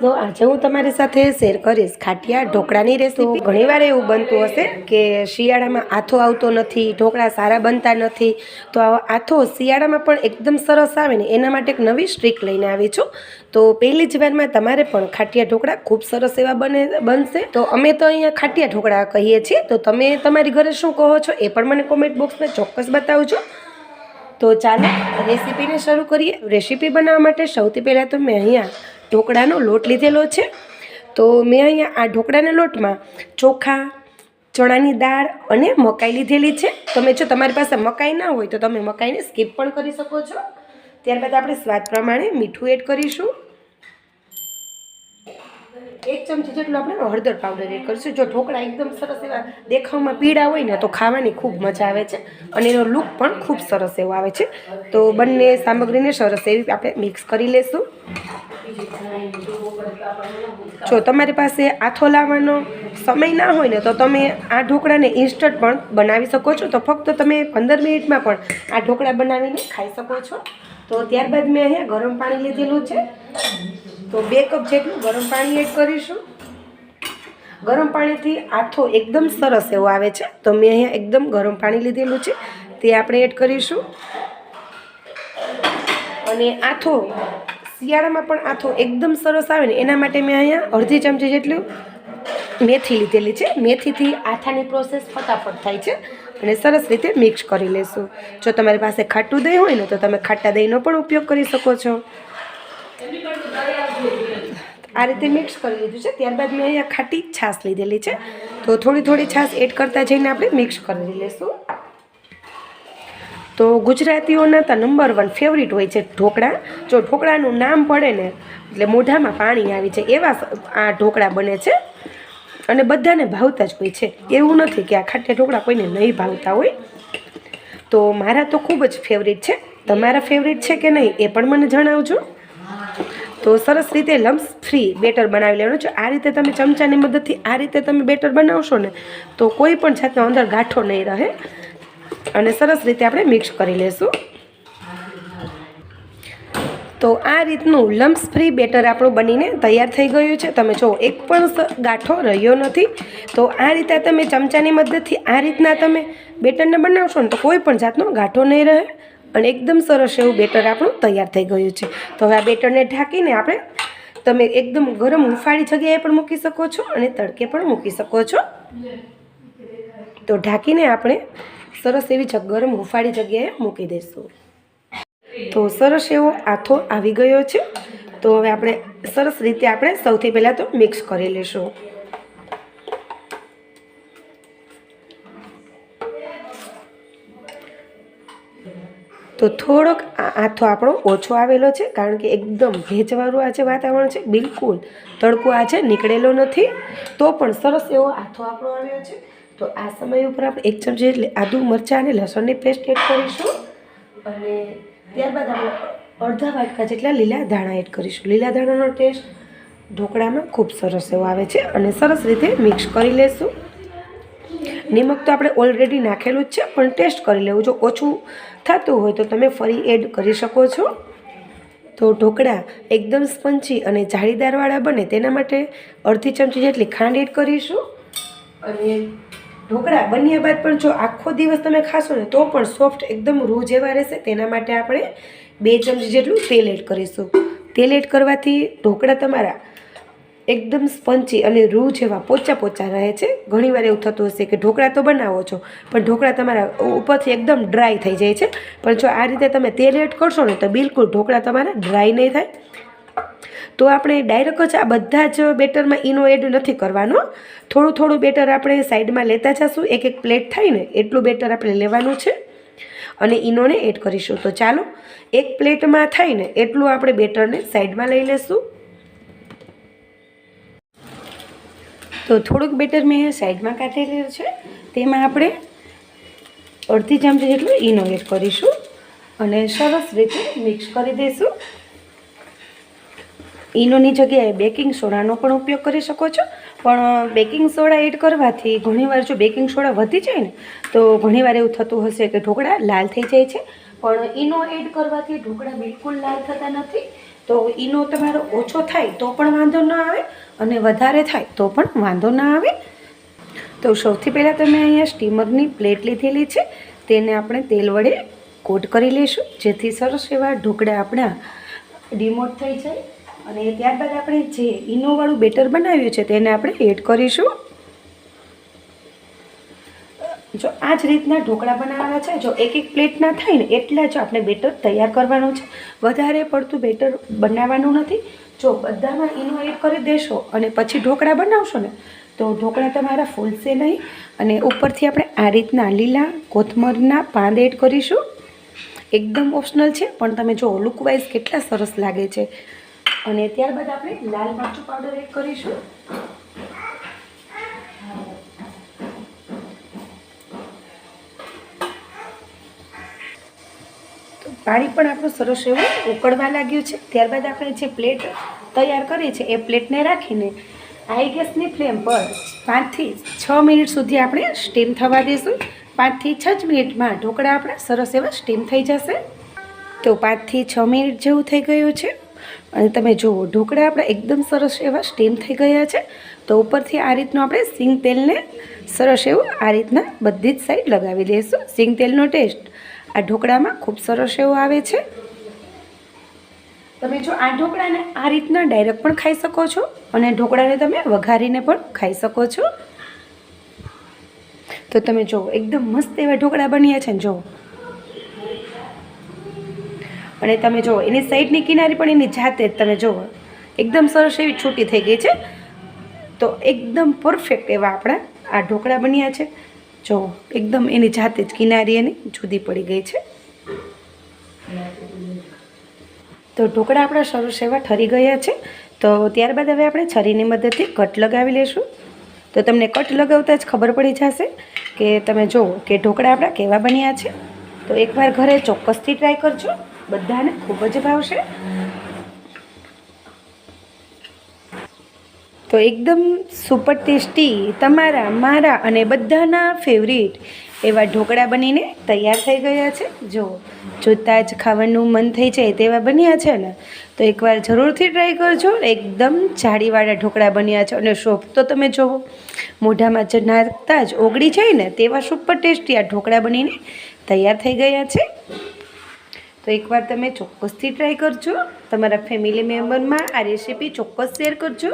તો આજે હું તમારી સાથે શેર કરીશ ખાટિયા ઢોકળાની રેસીપી ઘણીવાર એવું બનતું હશે કે શિયાળામાં આથો આવતો નથી, ઢોકળા સારા બનતા નથી. તો આથો શિયાળામાં પણ એકદમ સરસ આવે ને, એના માટે એક નવી સ્ટ્રીક લઈને આવી છું. તો પહેલી જ વારમાં તમારે પણ ખાટિયા ઢોકળા ખૂબ સરસ એવા બને, બનશે. તો અમે તો અહીંયા ખાટિયા ઢોકળા કહીએ છીએ. તો તમે તમારી ઘરે શું કહો છો એ પણ મને કોમેન્ટ બોક્સમાં ચોક્કસ બતાવજો. તો ચાલો રેસીપીને શરૂ કરીએ. રેસીપી બનાવવા માટે સૌથી પહેલાં તો મેં અહીંયા ઢોકળાનો લોટ લીધેલો છે. તો મેં અહીંયા આ ઢોકળાના લોટમાં ચોખા, ચણાની દાળ અને મકાઈ લીધેલી છે. તમે જો તમારી પાસે મકાઈ ના હોય તો તમે મકાઈને સ્કીપ પણ કરી શકો છો. ત્યારબાદ આપણે સ્વાદ પ્રમાણે મીઠું એડ કરીશું. એક ચમચી જેટલું આપણે હળદર પાવડર એડ કરીશું. જો ઢોકળા એકદમ સરસ એવા દેખાવમાં પીળા હોય ને તો ખાવાની ખૂબ મજા આવે છે અને એનો લુક પણ ખૂબ સરસ એવો આવે છે. તો બંને સામગ્રીને સરસ એવી આપણે મિક્સ કરી લેશું. જો તમારી પાસે આથો લાવવાનો સમય ના હોય ને, તો તમે આ ઢોકળાને ઇન્સ્ટન્ટ પણ બનાવી શકો છો. તો ફક્ત તમે પંદર મિનિટમાં પણ આ ઢોકળા બનાવીને ખાઈ શકો છો. તો ત્યારબાદ મેં અહીંયા ગરમ પાણી લીધેલું છે. તો બે કપ જેટલું ગરમ પાણી એડ કરીશું. ગરમ પાણીથી આથો એકદમ સરસ એવો આવે છે. તો મેં અહીંયા એકદમ ગરમ પાણી લીધેલું છે. તે આપણે એડ કરીશું. અને આથો શિયાળામાં પણ આથો એકદમ સરસ આવે ને, એના માટે મેં અહીંયા અડધી ચમચી જેટલું મેથી લીધેલી છે. મેથીથી આથાની પ્રોસેસ ફટાફટ થાય છે અને સરસ રીતે મિક્સ કરી લેશું. જો તમારી પાસે ખાટું દહીં હોય ને, તો તમે ખાટા દહીંનો પણ ઉપયોગ કરી શકો છો. આ રીતે મિક્સ કરી લીધું છે. ત્યારબાદ મેં અહીંયા ખાટી છાશ લીધેલી છે. તો થોડી થોડી છાશ એડ કરતા જઈને આપણે મિક્સ કરી લેશું. તો ગુજરાતીઓના તો નંબર વન ફેવરિટ હોય છે ઢોકળા. જો ઢોકળાનું નામ પડે ને, એટલે મોઢામાં પાણી આવી જાય એવા આ ઢોકળા બને છે. અને બધાને ભાવતા જ હોય છે. એવું નથી કે આ ખાટા ઢોકળા કોઈને નહીં ભાવતા હોય. તો મારા તો ખૂબ જ ફેવરિટ છે. તમારા ફેવરિટ છે કે નહીં એ પણ મને જણાવજો. તો સરસ રીતે લમ્સ ફ્રી બેટર બનાવી લેવાનું છે. આ રીતે તમે ચમચાની મદદથી આ રીતે તમે બેટર બનાવશો ને, તો કોઈ પણ જાતનો અંદર ગાંઠો નહીં રહે. અને સરસ રીતે આપણે મિક્સ કરી લેશું. તો આ રીતનું લમ્સ ફ્રી બેટર આપણું બનીને તૈયાર થઈ ગયું છે. તમે જો, એક પણ ગાંઠો રહ્યો નથી. તો આ રીતે તમે ચમચાની મદદથી આ રીતના તમે બેટરને બનાવશો ને તો કોઈ પણ જાતનો ગાંઠો નહીં રહે અને એકદમ સરસ એવું બેટર આપણું તૈયાર થઈ ગયું છે. તો હવે આ બેટરને ઢાંકીને આપણે તમે એકદમ ગરમ હુંફાળી જગ્યાએ પણ મૂકી શકો છો અને તડકે પણ મૂકી શકો છો. તો ઢાંકીને આપણે સરસ એવી ગરમ હુંફાળી જગ્યાએ મૂકી દઈશું. તો સરસ એવો આથો આવી ગયો છે. તો હવે આપણે સરસ રીતે આપણે સૌથી પહેલાં તો મિક્સ કરી લઈશું. તો થોડોક આ આથો આપણો ઓછો આવેલો છે, કારણ કે એકદમ ભેજવાળું આજે વાતાવરણ છે, બિલકુલ તડકો આજે નીકળેલો નથી. તો પણ સરસ એવો આથો આપણો આવ્યો છે. તો આ સમય ઉપર આપણે એક ચમચી એટલે આદુ મરચાં અને લસણની પેસ્ટ એડ કરીશું. અને ત્યારબાદ આપણે અડધા વાટકા જેટલા લીલા ધાણા એડ કરીશું. લીલા ધાણાનો ટેસ્ટ ઢોકળામાં ખૂબ સરસ એવો આવે છે અને સરસ રીતે મિક્સ કરી લેશું. નિમક તો આપણે ઓલરેડી નાખેલું જ છે, પણ ટેસ્ટ કરી લેવું. જો ઓછું થતું હોય તો તમે ફરી એડ કરી શકો છો. તો ઢોકળા એકદમ સ્પંચી અને જાળીદારવાળા બને. તેના માટે અડધી ચમચી જેટલી ખાંડ એડ કરીશું. અને ઢોકળા બન્યા બાદ પણ જો આખો દિવસ તમે ખાશો ને તો પણ સોફ્ટ એકદમ રૂ જેવા રહેશે. તેના માટે આપણે બે ચમચી જેટલું તેલ એડ કરીશું. તેલ એડ કરવાથી ઢોકળા તમારા એકદમ સ્પંચી અને રૂ જેવા પોચા પોચા રહે છે. ઘણીવાર એવું થતું હશે કે ઢોકળા તો બનાવો છો, પણ ઢોકળા તમારા ઉપરથી એકદમ ડ્રાય થઈ જાય છે. પણ જો આ રીતે તમે તેલ એડ કરશો ને તો બિલકુલ ઢોકળા તમારા ડ્રાય નહીં થાય. તો આપણે ડાયરેક્ટ જ આ બધા જ બેટરમાં ઈનો એડ નથી કરવાનો. થોડું થોડું બેટર આપણે સાઈડમાં લેતા જશું. એક એક પ્લેટ થાય ને એટલું બેટર આપણે લેવાનું છે. અને ઈનોને એડ કરીશું. તો ચાલો, એક પ્લેટમાં થાય ને એટલું આપણે બેટરને સાઈડમાં લઈ લેશું. તો થોડુંક બેટર મેં સાઈડમાં કાઢેલું છે. તેમાં આપણે અડધી ચમચી જેટલું ઈનો એડ કરીશું. અને સરસ રીતે મિક્સ કરી દઈશું ઈનોની જગ્યાએ બેકિંગ સોડાનો પણ ઉપયોગ કરી શકો છો. પણ બેકિંગ સોડા એડ કરવાથી ઘણીવાર જો બેકિંગ સોડા વધી જાય ને, તો ઘણીવાર એવું થતું હશે કે ઢોકળા લાલ થઈ જાય છે. પણ ઈનો એડ કરવાથી ઢોકળા બિલકુલ લાલ થતા નથી. તો ઈનો તમારો ઓછો થાય તો પણ વાંધો ન આવે અને વધારે થાય તો પણ વાંધો ન આવે. તો સૌથી પહેલાં તમે અહીંયા સ્ટીમરની પ્લેટ લીધેલી છે. તેને આપણે તેલ વડે કોટ કરી લઈશું જેથી સરસ એવા ઢોકળા આપણા ડિમોટ થઈ જાય. અને ત્યારબાદ આપણે જે ઈનોવાળું બેટર બનાવ્યું છે તેને આપણે એડ કરીશું. જો આ જ રીતના ઢોકળા બનાવવાના છે, જો એક એક પ્લેટના થાય ને એટલા જ આપણે બેટર તૈયાર કરવાનું છે. વધારે પડતું બેટર બનાવવાનું નથી. જો બધામાં ઈનો એડ કરી દેશો અને પછી ઢોકળા બનાવશો ને, તો ઢોકળા તમારા ફૂલશે નહીં. અને ઉપરથી આપણે આ રીતના લીલા કોથમરના પાંદ એડ કરીશું. એકદમ ઓપ્શનલ છે, પણ તમે જો લુકવાઇઝ કેટલા સરસ લાગે છે. અને ત્યારબાદ આપણે લાલ મરચું પાવડર એડ કરીશું. તો પાણી પણ આપણું સરસ એવું ઉકળવા લાગ્યું છે. ત્યારબાદ આપણે જે પ્લેટ તૈયાર કરી છે એ પ્લેટને રાખીને હાઈ ગેસની ફ્લેમ પર પાંચથી છ મિનિટ સુધી આપણે સ્ટીમ થવા દઈશું પાંચથી છ જ મિનિટમાં ઢોકળા આપણા સરસ એવા સ્ટીમ થઈ જશે. તો પાંચથી છ મિનિટ જેવું થઈ ગયું છે. અને તમે જુઓ, ઢોકળા આપણા એકદમ સરસ એવા સ્ટીમ થઈ ગયા છે. તો ઉપરથી આ રીતનું આપણે સિંગ તેલને સરસ એવું આ રીતના બધી જ સાઈડ લગાવી દઈશું. સિંગ તેલનો ટેસ્ટ આ ઢોકળામાં ખૂબ સરસ એવો આવે છે. તમે જો આ ઢોકળાને આ રીતના ડાયરેક્ટ પણ ખાઈ શકો છો અને ઢોકળાને તમે વઘારીને પણ ખાઈ શકો છો. તો તમે જુઓ, એકદમ મસ્ત એવા ઢોકળા બન્યા છે ને જુઓ. અને તમે જુઓ, એની સાઈડની કિનારી પણ એની જાતે જ તમે જુઓ. એકદમ સરસ એવી છૂટી થઈ ગઈ છે. તો એકદમ પરફેક્ટ એવા આપણા આ ઢોકળા બન્યા છે. જો, એકદમ એની જાતે જ કિનારી એની જુદી પડી ગઈ છે. તો ઢોકળા આપણા સરસ એવા ઠરી ગયા છે. તો ત્યારબાદ હવે આપણે છરીની મદદથી કટ લગાવી લઈશું તો તમને કટ લગાવતા જ ખબર પડી જશે કે તમે જુઓ કે ઢોકળા આપણા કેવા બન્યા છે. તો એકવાર ઘરે ચોક્કસથી ટ્રાય કરજો. બધાને ખૂબ જ ભાવશે તો એકદમ સુપર ટેસ્ટી તમારા, મારા અને બધાના ફેવરિટ એવા ઢોકળા બનીને તૈયાર થઈ ગયા છે. જો જોતાં જ ખાવાનું મન થઈ જાય તેવા બન્યા છે ને, તો એકવાર જરૂરથી ટ્રાય કરજો. એકદમ જાળીવાળા ઢોકળા બન્યા છે અને શોપ તો તમે જુઓ મોઢામાં જ નાખતા જ ઓગળી જાય ને તેવા સુપર ટેસ્ટી આ ઢોકળા બનીને તૈયાર થઈ ગયા છે. તો એકવાર તમે ચોક્કસથી ટ્રાય કરજો. તમારા ફેમિલી મેમ્બરમાં આ રેસીપી ચોક્કસ શેર કરજો.